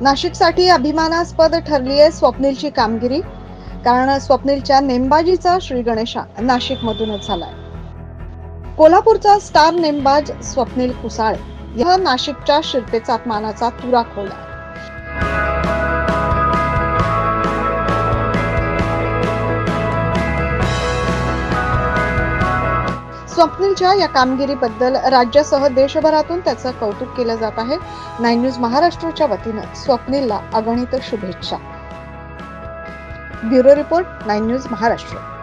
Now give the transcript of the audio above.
नाशिकसाठी अभिमानास्पद ठरली आहे स्वप्नीलची कामगिरी. कारण स्वप्नीलच्या नेमबाजीचा श्री गणेशा नाशिकमधूनच झालाय. कोल्हापूरचा स्टार नेमबाज स्वप्नील कुसाळे या नाशिकच्या शिरपेचात मानाचा तुरा खोला स्वप्नीलच्या या कामगिरीबद्दल राज्यासह देशभरातून त्याचं कौतुक केलं जात आहे. नाईन न्यूज महाराष्ट्राच्या वतीनं स्वप्नीलला अगणित शुभेच्छा. Bureau report nine news Maharashtra.